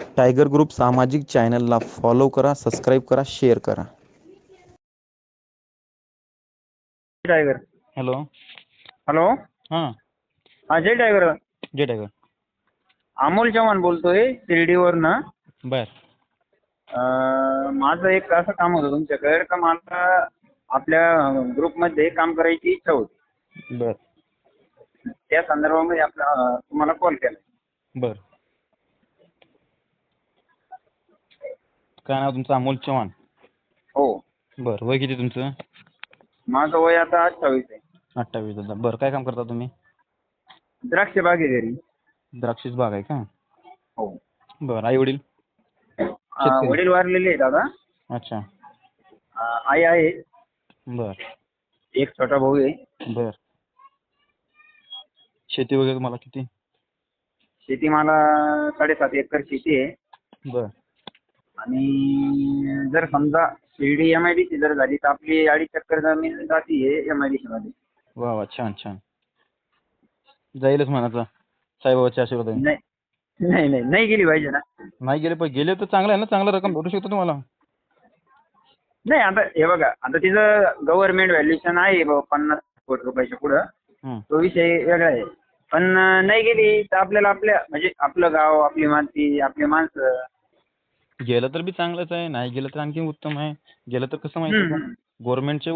Tiger group सामाजिक चॅनलला follow करा सबस्क्राईब करा शेअर करा. टायगर. हॅलो. हॅलो. हां. हा जय टायगर. जय टायगर. अमोल चव्हाण बोलतोय शिर्डीवरनं. बर. अं, माझं एक असं काम होतं तुमच्याकडे का मला आपल्या ग्रुपमध्ये काम करायची इच्छा होती. बर. त्या संदर्भामध्ये आपला तुम्हाला कॉल केला. बर. काय नाव तुमचं? अमोल चव्हाण. हो. बर वय किती तुमचं? माझं वय आता अठ्ठावीस आहे. अठ्ठावीस बरं काय काम करता तुम्ही? द्राक्ष बाग आहे घरी. द्राक्षीच बाग आहे का? हो. बरं आई वडील? अं, वडील वारलेले आहेत दादा. अच्छा. अं, आई आहे. बर. एक छोटा भाऊ आहे. बर. शेती वगैरे तुम्हाला किती? शेती मला साडेसात एकर शेती आहे. बर. आणि जर समजा Shirdi M I D C जर झाली तर आपली अडीच चक्कर जमीन जाती आहे एम आय डी सी मध्ये. वा वा छान छान. जाईलच म्हणायचं साईबाबाच्या आशीर्वादाने. नाही नाही नाही नाही गेली पाहिजे ना. नाही गेले पण गेले तर चांगलं आहे ना चांगलं रक्कम भेटू शकतो तुम्हाला. नाही आता हे बघा आता तिचं गव्हर्नमेंट व्हॅल्युएशन आहे बुवा पन्नास कोटी रुपयाच्या पुढं. हं. तो विषय वेगळा आहे. पण नाही गेली तर आपल्याला आपल्या म्हणजे आपलं गाव आपली माती आपली माणसं गेलं तर बी चांगलंच आहे नाही गेलं तर आणखी उत्तम आहे. गेलं तर कसं माहिती का? हम्म. गव्हर्नमेंटच्या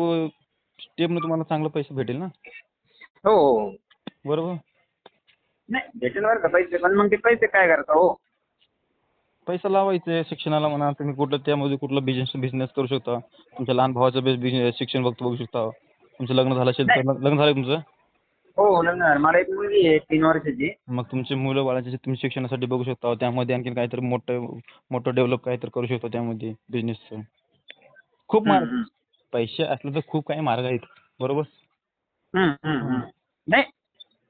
स्टेपनं तुम्हाला चांगलं पैसे भेटेल ना? हो. बरोबर? नाही भेटेल बरं का पैसे पण मग ते पैसे काय करता हो? पैसा लावायचे शिक्षणाला म्हणा तुम्ही कुठलं त्यामध्ये कुठलं बिझनेस बिझनेस करू शकता. तुमच्या लहान भावाचं बिझनेस शिक्षण बघतो बघू शकता. तुमचं लग्न झालं असेल तर लग्न झालं तुमचं? हो लग्न झालं. मला एक मुलगी आहे तीन वर्षाची. मग तुमचे मुलं बाळाचे तुम्ही शिक्षणासाठी बघू शकता त्यामध्ये आणखीन काहीतरी मोठं मोठं डेव्हलप काहीतरी करू शकता त्यामध्ये बिझनेसचं खूप मार्ग. पैसे असले तर खूप काही मार्ग आहेत. बरोबर. नाही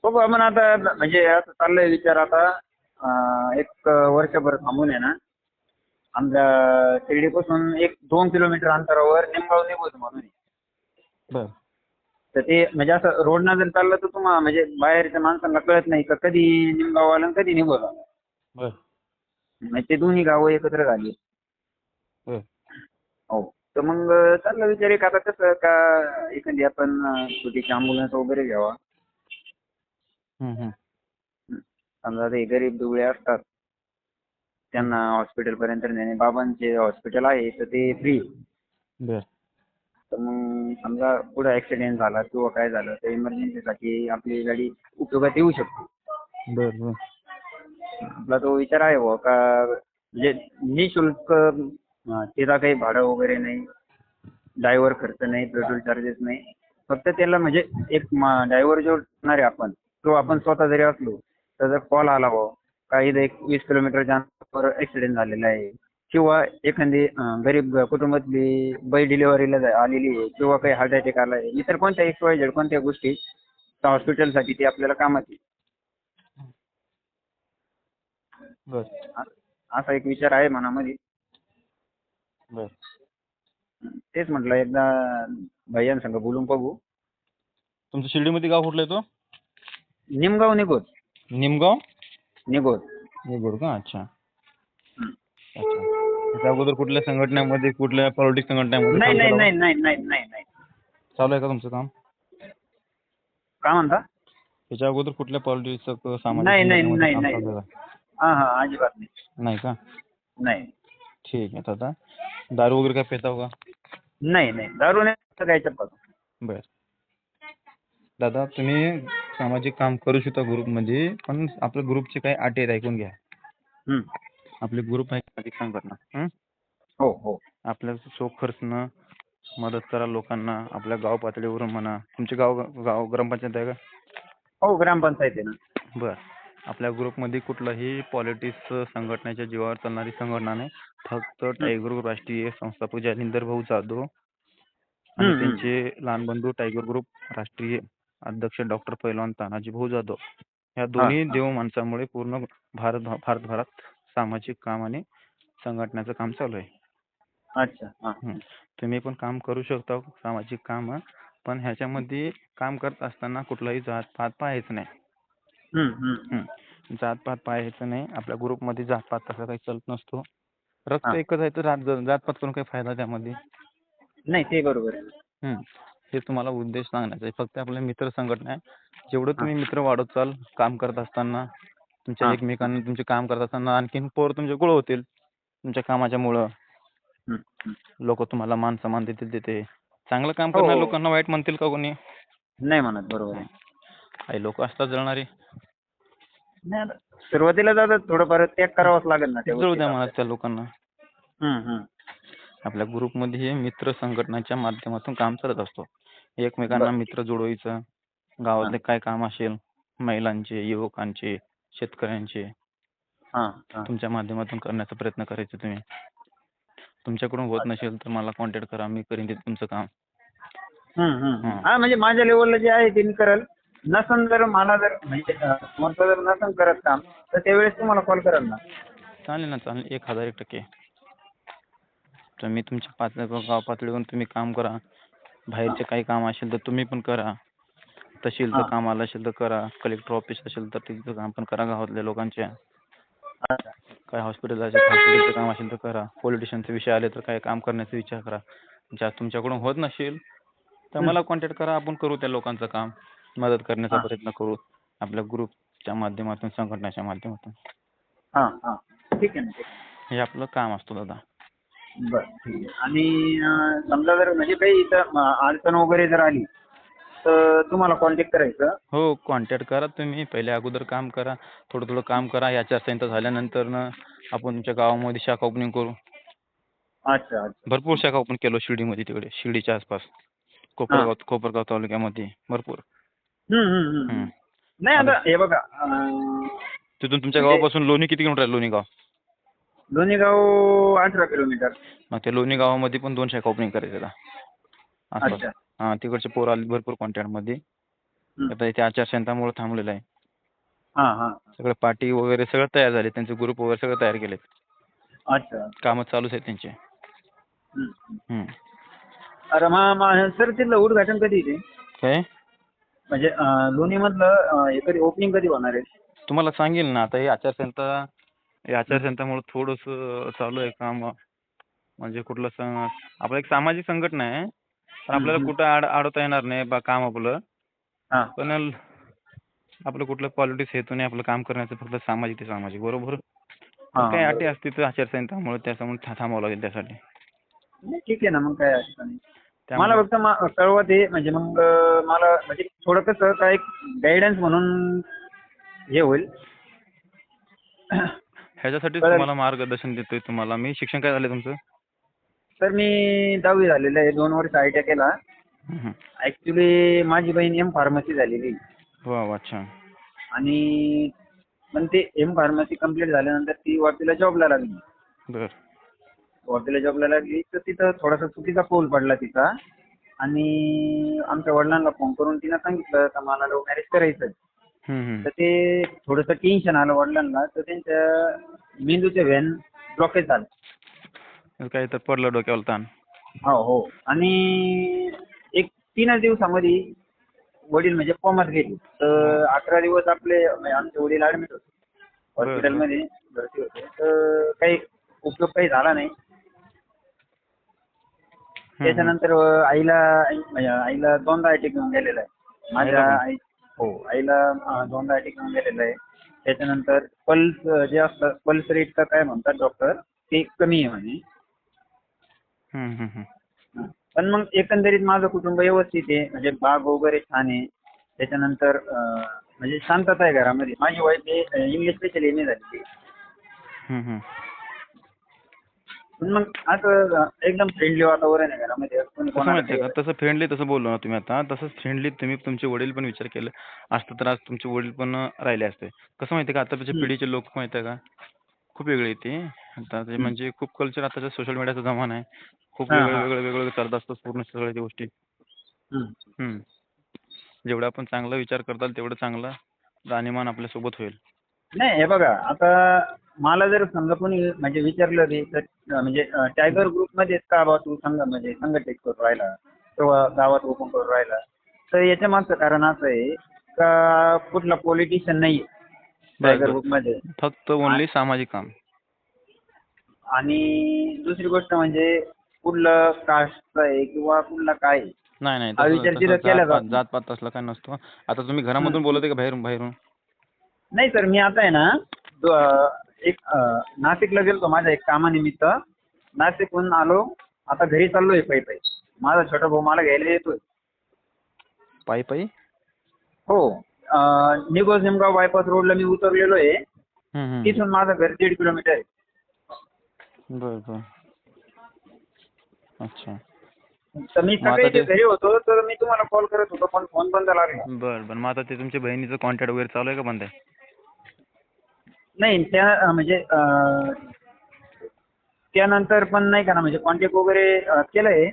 बघू आपण आता म्हणजे असं चाललंय विचार आता. एक वर्षभर थांबून आहे ना. आमच्या शिर्डीपासून एक दोन किलोमीटर अंतरावर निमगाव निघून म्हणून. बर. तर ते म्हणजे असं रोडनं जर चाललं तर तुम्हाला म्हणजे बाहेरच्या माणसांना कळत नाही का? कधी निमगाव आलं आणि कधी बर. म्हणजे ते दोन्ही गावं एकत्र झाली. बर. हो. तर मग चाललं विचार एक आता कसं का एखादी आपण छोटीशी अँब्युलन्स वगैरे घ्यावा. हम्म, हम्म. समजा ते गरीब दुबळे असतात. त्यांना हॉस्पिटलपर्यंत नेणे. बाबांचे हॉस्पिटल आहे तर ते फ्री बर. तर मग समजा पुढे ॲक्सिडेंट झाला किंवा काय झालं तर इमर्जन्सीसाठी आपली गाडी उपयोगात येऊ शकते. बर बर. आपला तो विचार आहे बुवा का म्हणजे निशुल्क अं, तिला काही भाडं वगैरे नाही ड्रायव्हर खर्च नाही पेट्रोल चार्जेस नाही. फक्त त्याला म्हणजे एक ड्रायव्हर जो असणार आहे आपण तो आपण स्वतः जरी असलो तर जर कॉल आला बुवा काही एक वीस किलोमीटरच्या अंतरावर ॲक्सिडेंट झालेला आहे किंवा एखादी गरीब कुटुंबातली बाई डिलिव्हरीला आलेली आहे किंवा काही हार्ट अटॅक आला आहे इतर कोणत्या एक्स वाय झेड कोणत्या गोष्टी त्या हॉस्पिटलसाठी ती आपल्याला कामात येईल. बर. असा एक विचार आहे मनामध्ये. बर. तेच म्हटलं एकदा भैयांसंग बोलून बघू. तुमचं शिर्डीमध्ये गाव कुठलं येतो निमगाव निघोत. निमगाव? निघोत. निगोड का? अच्छा. अच्छा. त्याच्या अगोदर कुठल्या संघटनेमध्ये कुठल्या पॉलिटिक्स संघटनेमध्ये नाही काम नाही केलं? नाही नाही नाही नाही नाही. चालू आहे का तुमचं काम? काय म्हणता? त्याच्या अगोदर कुठल्या पॉलिटिक्स सामाजिक नाही, नाही, संघटनेमध्ये काम नाही. चालू आहे? का? हां हां अजिबात नाही. नाही का? नाही. ठीक आहे दादा. दारू वगैरे काय पिता का? नाही नाही. दारू नाही चप्पल बर. दादा तुम्ही सामाजिक काम करू शकता ग्रुपमध्ये पण आपल्या ग्रुपचे काही अटी आहेत ऐकून घ्या. हं. आपले ग्रुप आहे संघटना हं? हो हो. आपल्या चोख खर्चनं मदत करा लोकांना आपल्या गाव पातळीवरून म्हणा. तुमचे गाव गाव ग्रामपंचायत आहे का? हो ग्रामपंचायत आहे ना. बर. आपल्या ग्रुपमध्ये कुठलाही पॉलिटिक्स संघटनेच्या जीवावर चालणारी संघटना नाही. फक्त टायगर ग्रुप राष्ट्रीय संस्थापक जालिंदर भाऊ जाधव आणि. त्यांचे लहान बंधू टायगर ग्रुप राष्ट्रीय अध्यक्ष डॉक्टर पैलवान तानाजी भाऊ जाधव. ह्या दोन्ही. देव माणसामुळे पूर्ण भारत भारतभरात सामाजिक काम आणि संघटनाचं काम चालू आहे. अच्छा हां. हं. तुम्ही पण काम करू शकता सामाजिक काम पण ह्याच्यामध्ये काम करत असताना कुठलाही जात पात पाहायचं नाही. हं, हं. हं. जातपात पाहायचं नाही. आपल्या ग्रुपमध्ये जातपात तसा काही चालत नसतो. रक्त हा. एकच आहे तर जात जातपात करून काही फायदा त्यामध्ये? नाही ते बरोबर आहे. हे तुम्हाला उद्देश सांगण्याचा आहे. फक्त आपल्या मित्र संघटना आहे. जेवढं तुम्ही मित्र वाढत चाल काम करत असताना तुमच्या हा. एकमेकांना तुमचे काम करत असताना आणखीन पोरं तुमचे गोळ होतील तुमच्या कामाच्या मुळं हम्म. लोक तुम्हाला मान सन्मान देतील तिथे चांगलं काम हो. करणाऱ्या लोकांना वाईट म्हणतील का कोणी नाही म्हणत बरोबर आहे काही लोक असतात जळणारे नाही आता सुरुवातीला जातात थोडंफार त्याग करावाच लागेल ना त्या जळू द्या गोष्टीचा. म्हणा त्या लोकांना हम्म, हम्म. आपल्या ग्रुपमध्ये हे मित्र संघटनाच्या माध्यमातून काम चालत असतो एकमेकांना बरं. मित्र जोडवायचं गावातले काय काम असेल महिलांचे युवकांचे शेतकऱ्यांचे हा, हा. तुमच्या माध्यमातून करण्याचा प्रयत्न करायचे तुम्ही. तुमच्याकडून होत नसेल तर मला कॉन्टॅक्ट करा मी करीन ते तुमचं काम. हम्म, हम्म. हा. हा. म्हणजे माझ्या लेवलला जे आहे ते मी करेल. नसन जर मला जर म्हणजे अं, समोरचा जर नसन करत काम तर त्यावेळेस तुम्हाला कॉल करेल ना. चालेल ना चालेल. एक हजार एक टक्के. तुम्ही तुमच्या पाच गाव पातळीवरून तुम्ही काम करा. बाहेरचे काही काम असेल तर तुम्ही पण करा. तहसीलचं हा. काम आलं असेल तर करा. कलेक्टर ऑफिस असेल तर तिथं काम पण करा गावातल्या लोकांच्या. अच्छा. काय हॉस्पिटल हॉस्पिटलचं काम असेल तर करा. पॉलिटिशियनचे विषय आले तर काय काम करण्याचा विचार करा. ज्या तुमच्याकडून होत नसेल तर हम्म. मला कॉन्टॅक्ट करा. आपण करू त्या लोकांचं काम. मदत करण्याचा हा. प्रयत्न करू. आपल्या ग्रुपच्या माध्यमातून संघटनेच्या माध्यमातून. हा हा. ठीक आहे ना. ठीक आहे. हे आपलं काम असतो दादा. बरं ठीक आहे. आणि अं, समजा जर म्हणजे काही इथं अं, अडचण वगैरे जर आली तर तुम्हाला कॉन्टॅक्ट करायचं. हो कॉन्टॅक्ट करा तुम्ही. पहिले अगोदर काम करा. थोडं थोडं काम करा. याच्या संहिता झाल्यानंतर ना आपण तुमच्या गावामध्ये शाखा ओपनिंग करू. अच्छा अच्छा. भरपूर शाखा ओपन केलो शिर्डीमध्ये तिकडे. शिर्डीच्या आसपास. कोपरगाव कोपरगाव तालुक्यामध्ये. भरपूर. हम्म, हम्म, हम्म. हम्म. नाही आता हे बघा अं, तिथून तुमच्या म्हणजे- गावापासून लोणी किती किलोमीटर आहे? लोणी गाव? दोन्ही गाव अठरा किलोमीटर. मग त्या लोणी गावामध्ये पण दोन शाखा ओपनिंग करायचं आता. आसपास. अच्छा. हां तिकडचे पोरं आले भरपूर कॉन्टॅक्टमध्ये हम्म. आता इथे आचारसंहितामुळे थांबलेलं आहे. हा हा. सगळं पार्टी वगैरे सगळं तयार झाले त्यांचे ग्रुप वगैरे सगळं तयार केलेत. अच्छा. कामं चालूच आहेत त्यांचे. हम्म. हम्म. अरे मा मा- सर तिथलं उद्घाटन कधी काय? म्हणजे अं, लोणीमधलं अं, हे कधी ओपनिंग कधी होणार आहे? तुम्हाला सांगेल ना आता हे आचारसंहिता हे आचारसंहितामुळे थोडंसं चालू आहे काम. म्हणजे कुठलं सं आपलं एक सामाजिक संघटना आहे. पण आपल्याला. कुठं आड अडवता येणार नाही बा काम आपलं. हा. पण आपलं कुठलं पॉलिटिक्स हेतू नाही आपलं काम करण्याचं फक्त सामाजिक ते सामाजिक बरोबर? हा, काही अटी. असतील तर आचारसंहितामुळे त्याच्यामुळे था- थांबावं लागेल त्यासाठी. ठीक आहे ना मग काय मला फक्त मा- कळवा ते म्हणजे मग मला म्हणजे थोडं कसं काय गायडन्स म्हणून हे होईल. ह्याच्यासाठी. तुम्हाला मार्गदर्शन देतोय तुम्हाला. मी शिक्षण काय झालं तुमचं? तर मी दहावी झालेलं आहे. दोन वर्ष आय टी केला. हम्म. ॲक्च्युली माझी बहीण एम फार्मसी झालेली वा वा अच्छा. आणि पण ते एम फार्मसी कंप्लीट झाल्यानंतर ती वापीला जॉबला लागली. बर. वापीला जॉबला लागली तर तिथं थोडासा चुकीचा पोल पडला तिचा. आणि आमच्या वडिलांना फोन करून तिनं सांगितलं का मला लव्ह मॅरेज करायचं आहे. हम्म, हम्म. तर ते थोडंसं टेन्शन आलं वडिलांना. तर त्यांच्या मेंदूचे व्हॅन ब्लॉकेज झालं. काही तर पडलं डोक्यावर ताण. हो हो. आणि एक तीनच दिवसामध्ये वडील म्हणजे कोमात गेले. तर अकरा दिवस आपले म्हणजे आमचे वडील ऍडमिट होते. हॉस्पिटलमध्ये भरती होते. तर काही उपयोग काही झाला नाही. त्याच्यानंतर आईला म्हणजे आईला दोनदा अटॅक येऊन गेलेला आहे. माझ्या? आई हो आईला अं, दोनदा अटॅक येऊन गेलेला आहे. त्याच्यानंतर पल्स जे असतं पल्स रेट काय म्हणतात डॉक्टर ते कमी आहे म्हणे. पण मग एकंदरीत माझं कुटुंब व्यवस्थित आहे. म्हणजे बाग वगैरे छान आहे. त्याच्यानंतर म्हणजे शांतता आहे घरामध्ये. माझी wife English special M A झाली. मग असं एकदम फ्रेंडली वातावरण आहे घरामध्ये. का? तसं फ्रेंडली तसं बोललो ना तुम्ही आता. तसंच फ्रेंडली तुम्ही तुमचे वडील पण विचार केले. असतं तर आज तुमचे वडील पण राहिले असते. कसं माहितीये का? आताच्या हम्म. पिढीचे लोक माहितीये का? खूप वेगळे ते. आता म्हणजे खूप कल्चर आताच्या सोशल मीडियाचा जमाना आहे. खूप वेगळं. वेगळं वेगळं चालत असतं पूर्ण सगळ्या गोष्टी हम्म. जेवढा आपण चांगला विचार करताल तेवढं चांगलं राहणीमान आपल्यासोबत होईल नाही हे बघा आता मला जर समजा कोणी म्हणजे विचारलं बी तर म्हणजे टायगर ग्रुपमध्येच का बा तू संघ म्हणजे संघटित करू राहिला किंवा गावात ओपन करू राहिला तर याच्या मागचं कारण असं आहे का कुठला पॉलिटिशियन नाही टायगर. ग्रुपमध्ये फक्त ओनली सामाजिक काम आणि दुसरी गोष्ट म्हणजे कुठलं कास्ट आहे किंवा कुठला काय आहे. नाही नाही हा तसं- विचार तसं तिथं केला जात- जात जात पात तसला काय नसतो. आता तुम्ही घरामधून बोलत आहे का बाहेरून बाहेरून? नाही सर मी आता आहे ना दो- एक अं, नाशिकला गेलतो माझ्या एक कामानिमित्त. नाशिकहून आलो. आता घरी चाललोय पायी पायी. माझा छोटा भाऊ मला घ्यायला येतोय. पायी पायी? हो. अं, निगोज निमगाव बायपास रोडला मी उतरलेलो आहे. हम्म, हम्म. तिथून माझं घर दीड किलोमीटर आहे. बरं बरं. अच्छा. तर मी सकाळी ते- घरी होतो तर मी तुम्हाला कॉल करत होतो पण फोन बंद लागला बरं बरं. मग आता ते तुमच्या बहिणीचं कॉन्टॅक्ट वगैरे चालू आहे का बंद आहे? नाही त्या म्हणजे अं, त्यानंतर पण नाही का ना म्हणजे कॉन्टॅक्ट वगैरे अं, केलंय.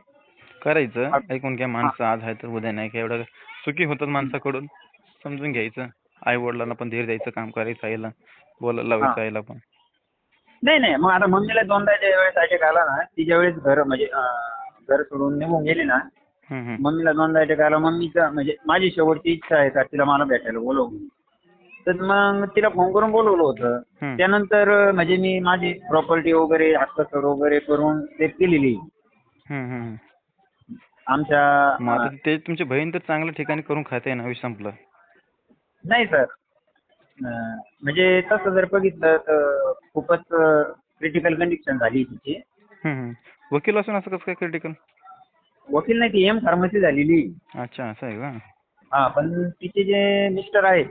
करायचं. ऐकून घ्या माणसं आज आहे तर उद्या नाही. का एवढं चुकी होतात माणसाकडून. समजून घ्यायचं. आई वडिलांना पण धीर द्यायचं काम करायचं आईला बोलायला लावायचं. आईला पण. नाही नाही. मग आता मम्मीला दोनदा ज्या वेळेस अटॅक आला ना तिच्या वेळेस घर म्हणजे घर सोडून निघून गेली ना हम्म, हम्म. मम्मीला दोनदा अटॅक आला. मम्मीचा म्हणजे माझी शेवटची इच्छा आहे का तिला मला भेटायला बोलव तर मग तिला फोन करून बोलवलं होतं. हम्म. त्यानंतर अं, म्हणजे मी माझी प्रॉपर्टी वगैरे हस्ताक्षर वगैरे करून ते केलेली. हम्म, हम्म, हम्म. आमच्या मग अं, आता ते तुमची बहीण तर चांगल्या ठिकाणी करून खाते ना विषय संपलं. नाही सर. अं, म्हणजे तसं जर बघितलं तर खूपच क्रिटिकल कंडिशन झाली तिची. हम्म. वकील असून असं कसं काय क्रिटिकल वकील नाही ती एम फार्मसी झालेली. अच्छा असं आहे का? हा पण तिचे जे मिस्टर आहेत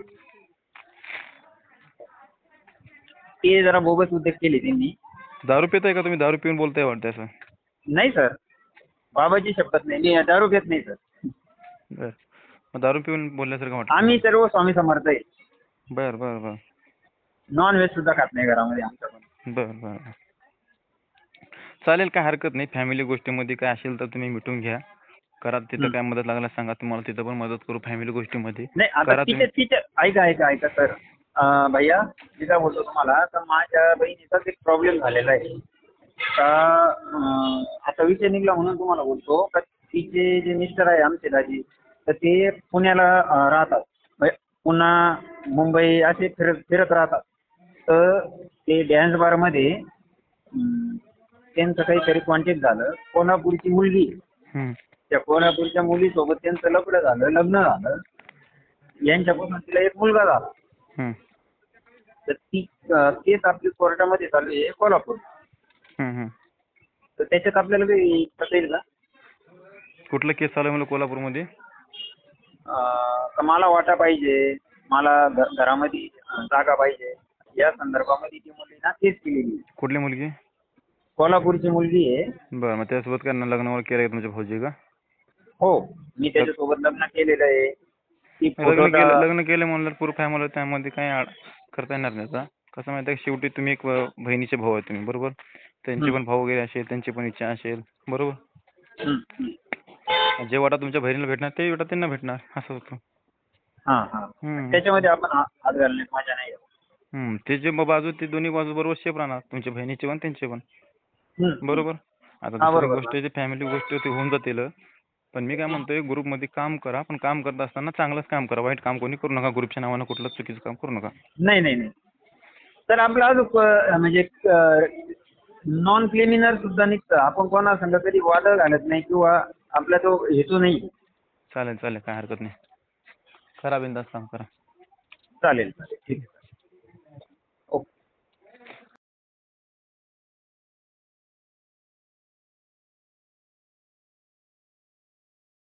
ते जरा बोगस उद्योग केले त्यांनी. दारू पिताय का तुम्ही? दारू पिऊन बोलताय वाटतं असं. नाही सर. बाबाची शपथ नाही. मी दारू घेत नाही सर. बरं. मग दारू पिऊन बोलल्यासारखं वाटतं आम्ही सर्व स्वामी समर्थ आहे. बरं बरं बरं. नॉन व्हेज सुद्धा खात नाही घरामध्ये आमच्या पण बरं. चालेल काय हरकत नाही. फॅमिली गोष्टीमध्ये काय असेल तर तुम्ही मिटून घ्या. करा तिथं. काय मदत लागल्यास सांगा. तुम्हाला तिथं पण मदत करू फॅमिली गोष्टीमध्ये. नाही आता करा ऐका ऐका ऐका सर. भैया मी काय बोलतो तुम्हाला तर माझ्या बहिणीचाच एक प्रॉब्लेम झालेला आहे. का अं, आता विषय निघला म्हणून तुम्हाला बोलतो. का तिचे जे मिस्टर आहे आमचे दाजी तर ते पुण्याला अं, राहतात. म्हणजे पुन्हा मुंबई असे फिरत फिरत राहतात. तर ते डॅन्स बारमध्ये अं, त्यांचं काहीतरी कॉन्टॅक्ट झालं. कोल्हापूरची मुलगी. त्या कोल्हापूरच्या मुलीसोबत त्यांचं लफडं झालं लग्न झालं. यांच्यापासून तिला एक मुलगा झाला. तर ती अं, केस आपली कोर्टामध्ये चालू आहे कोल्हापूर. तर त्याच्यात आपल्याला काही करता येईल का? कुठलं केस चालू आहे मला कोल्हापूरमध्ये? अं, का मला वाटा पाहिजे. मला घ- घरामध्ये अं, जागा पाहिजे. या संदर्भामध्ये ती मुलीना केस केलेली आहे. कुठली मुलगी? कोल्हापूरची मुलगी आहे. बरं मग त्यासोबत काय लग्न वगैरे केलं का तुमच्या भाऊजी का? हो मी त्याच्यासोबत लग्न केलेलं आहे. ती लग्न फोटो केलं लग्न केलं म्हणलं पूर फॅमिली त्यामध्ये काही आड करता येणार नाही आता. कसं माहिती आहे का शेवटी तुम्ही एक अं, बहिणीचे भाऊ आहे तुम्ही बरोबर? त्यांचे. पण भाऊ वगैरे असेल त्यांची पण इच्छा असेल बरोबर. जे वाटा तुमच्या बहिणीला भेटणार ते वाटा त्यांना भेटणार असं होतं. हां हां. हं. त्याच्यामध्ये आपण हा- हात घालण्यात मजा नाही. ते जे बाजू ते दोन्ही बाजू बरोबर शेप राहणार. तुमच्या बहिणीचे पण त्यांचे पण. बरोबर? आता हा, दुसरी बरोबर. गोष्ट जी फॅमिली गोष्ट ती होऊन जातील. पण मी काय म्हणतोय ग्रुपमध्ये काम करा पण काम करत असताना चांगलंच काम करा. वाईट काम कोणी करू नका ग्रुपच्या नावानं कुठलं चुकीचं काम करू नका. नाही नाही नाही. तर आपलं अजून म्हणजे नॉन क्रिमिनल सुद्धा निघतं. आपण कोणा संग कधी वाद घालत नाही किंवा आपला तो हेतू नाही. चालेल चालेल. काय हरकत नाही. करा बिंदास काम करा. चालेल चालेल. ठीक आहे.